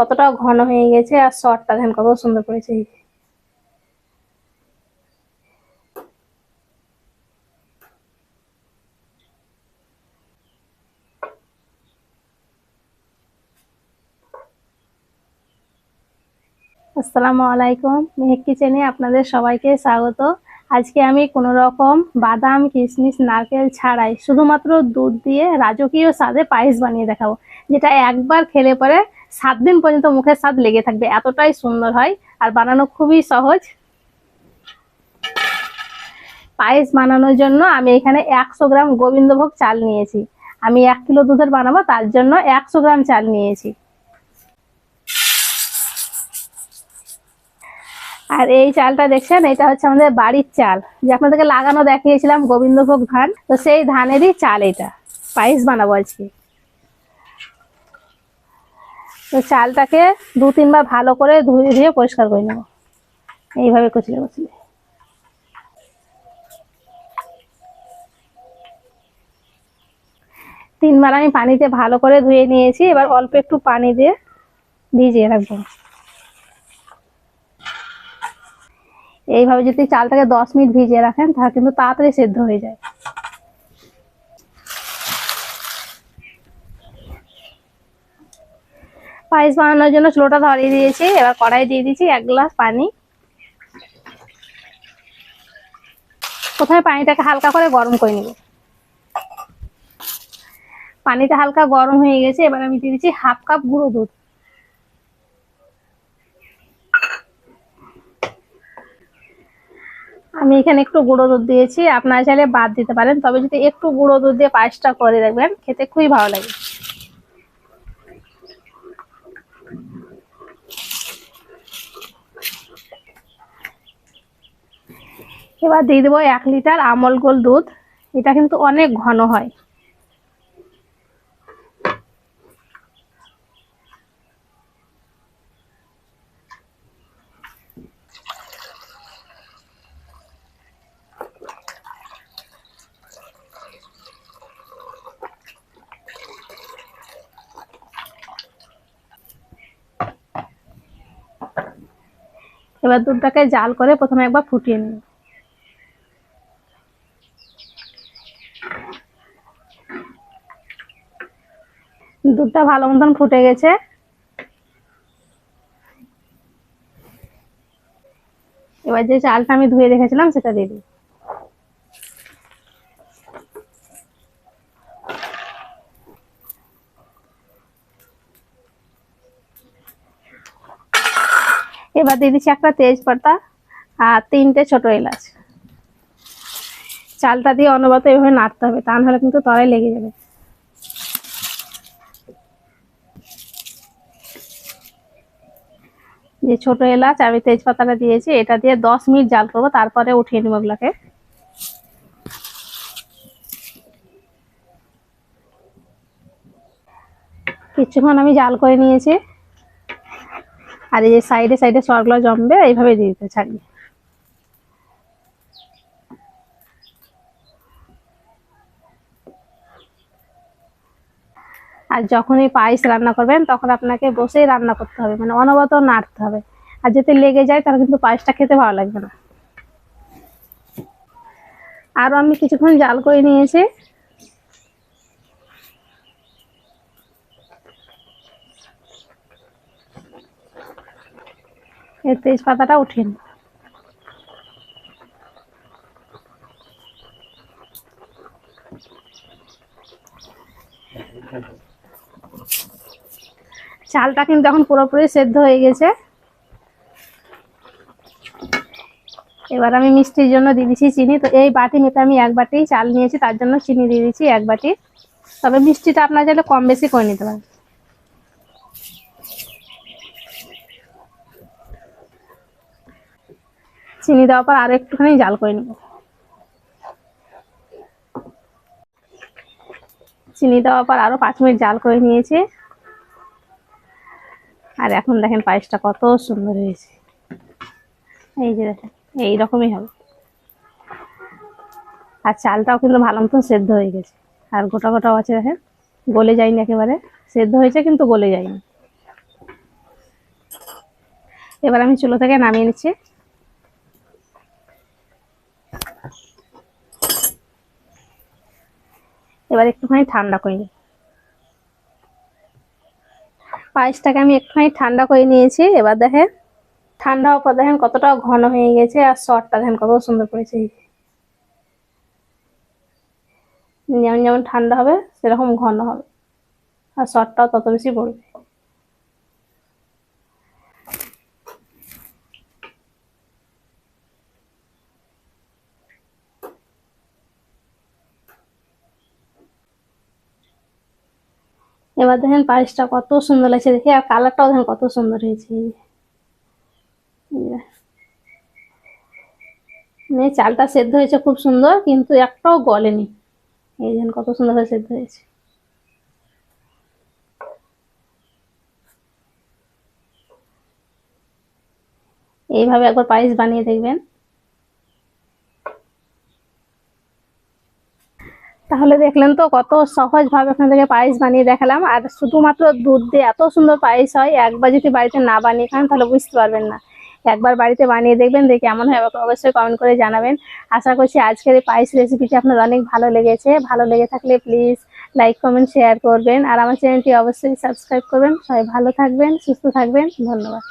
কতটা ঘন হয়ে গেছে আর শর্টটা দেখেন কত সুন্দর করেছে। আসসালামু আলাইকুম, মেহেক কিচেনে আপনাদের সবাইকে স্বাগত। আজকে আমি কোনো রকম বাদাম কিশমিশ নারকেল ছাড়াই শুধুমাত্র দুধ দিয়ে রাজকীয় স্বাদে পায়েস বানিয়ে দেখাবো, যেটা একবার খেলে পরে সাত দিন পর্যন্ত মুখের স্বাদ লেগে থাকবে, এতটাই সুন্দর হয়। আর বানানো খুবই সহজ। পায়েস বানানোর জন্য আমি এখানে একশো গ্রাম গোবিন্দভোগ চাল নিয়েছি। আমি এক কিলো দুধের বানাবো, তার জন্য একশো গ্রাম চাল নিয়েছি। আর এই চালটা দেখছেন, এটা হচ্ছে আমাদের বাড়ির চাল। যে আপনাদেরকে লাগানো দেখিয়েছিলাম, গোবিন্দভোগ ধান। তো সেই ধানেরই চাল এটা। পায়েস বানাবো আজকে। চালটাকে দু তিনবার ভালো করে ধুয়ে ধুয়ে পরিষ্কার করে নেব। এইভাবে কচলে কচলে তিনবার আমি পানিতে ভালো করে ধুয়ে নিয়েছি, এবার অল্প একটু পানি দিয়ে ভিজিয়ে রাখব। এইভাবে যদি চালটাকে দশ মিনিট ভিজিয়ে রাখেন, তাহলে কিন্তু তাড়াতাড়ি সেদ্ধ হয়ে যায়। পায়েস বানানোর জন্য চুলোটা ধরিয়ে দিয়েছি, এবার কড়াই দিয়ে দিয়েছি এক গ্লাস পানি। প্রথমে পানিটাকে হালকা করে গরম করে নিব। পানিটা হালকা গরম হয়ে গেছে, এবার আমি দিয়ে দিচ্ছি হাফ কাপ গুঁড়ো দুধ। আমি এখানে একটু গুঁড়ো দুধ দিয়েছি, আপনারা চাইলে বাদ দিতে পারেন, তবে যদি একটু গুঁড়ো দুধ দিয়ে পায়েসটা করে দেখবেন, খেতে খুবই ভালো লাগে। এবার দিয়ে দেবো এক লিটার আমল গোল দুধ। এটা কিন্তু অনেক ঘন হয়। এবার দুধটাকে জাল করে প্রথমে একবার ফুটিয়ে নিন দুধটা ভালো মতন ফুটে গেছে। এবার যে চালটা আমি ধুয়ে রেখেছিলাম, সেটা দিয়ে এবার দিয়ে দিচ্ছি একটা তেজপাতা আর তিনটে ছোট এলাচ। চালটা দিয়ে অনবত এভাবে নাড়তে হবে, তা নাহলে কিন্তু তলায় লেগে যাবে। যে ছোট এলাচ আমি তেজপাতাটা দিয়েছি, এটা দিয়ে দশ মিনিট জাল করব, তারপরে উঠিয়ে নেব ওগুলাকে কিছুক্ষণ আমি জাল করে নিয়েছি। আর এই যে সাইডে সাইডে সরগুলো জমবে, এইভাবে দিয়ে দিতে ছাড়িয়ে আর যখনই পায়েস রান্না করবেন, তখন আপনাকে বসেই রান্না করতে হবে মানে অনবত নাড়তে হবে। আর যদি লেগে যায়, তাহলে কিন্তু পায়েসটা খেতে ভালো লাগবে না। আরও আমি কিছুক্ষণ জাল করে নিয়েছি। এর তেজপাতাটা উঠিয়ে নিই। চালটা কিন্তু এখন পুরোপুরি সেদ্ধ হয়ে গেছে। এবার আমি মিষ্টির জন্য দিয়ে দিচ্ছি চিনি। তো এই বাটি মেপে আমি এক বাটি চাল নিয়েছি, তার জন্য চিনি দিয়ে দিচ্ছি এক বাটি। তবে মিষ্টিটা আপনার চাইলে কম বেশি করে নিতে পারেন। চিনি দেওয়ার পর আরও একটুখানি জাল করে নেব। চিনি দেওয়ার পর আরও পাঁচ মিনিট জাল করে নিয়েছি। আর এখন দেখেন পায়েসটা কত সুন্দর হয়েছে। এই যে দেখেন, এইরকমই হবে। আর চালটাও কিন্তু ভালো মতন সেদ্ধ হয়ে গেছে। আর গোটা গোটাও আছে দেখেন, গলে যায়নি একেবারে। সেদ্ধ হয়েছে কিন্তু গলে যায়নি। এবার আমি চুলো থেকে নামিয়ে নিচ্ছি। এবার একটুখানি ঠান্ডা করে নিই। পায়েসটাকে আমি একটুখানি ঠান্ডা করে নিয়েছি। এবার দেখেন ঠান্ডা হওয়ার পর দেখেন কতটা ঘন হয়ে গেছে, আর শর্টটা দেখেন কত সুন্দর করেছে যেমন যেমন ঠান্ডা হবে, সেরকম ঘন হবে, আর শর্টটাও তত বেশি পড়বে। এবার দেখেন পায়েসটা কত সুন্দর লাগছে দেখে, আর কালারটাও দেখেন কত সুন্দর হয়েছে। চালটা সেদ্ধ হয়েছে খুব সুন্দর, কিন্তু একটাও গলেনি। এই দেখেন কত সুন্দর করে সেদ্ধ হয়েছে। এইভাবে একবার পায়েস বানিয়ে দেখবেন। তাহলে দেখলেন তো, কত সহজ ভাবে আপনাদেরকে পায়েস বানিয়ে দেখালাম। আর শুধুমাত্র দুধ দিয়ে এত সুন্দর পায়েস হয়, একবার যদি বাড়িতে না বানিয়ে খান তাহলে বুঝতে পারবেন না। একবার বাড়িতে বানিয়ে দেখবেন, দেখে কেমন হয়, আমাকে অবশ্যই কমেন্ট করে জানাবেন। আশা করছি আজকের এই পায়েস রেসিপিটি আপনার অনেক ভালো লেগেছে। ভালো লেগে থাকলে প্লিজ লাইক কমেন্ট শেয়ার করবেন। আর আমার চ্যানেলটি অবশ্যই সাবস্ক্রাইব করবেন। সবাই ভালো থাকবেন, সুস্থ থাকবেন। ধন্যবাদ।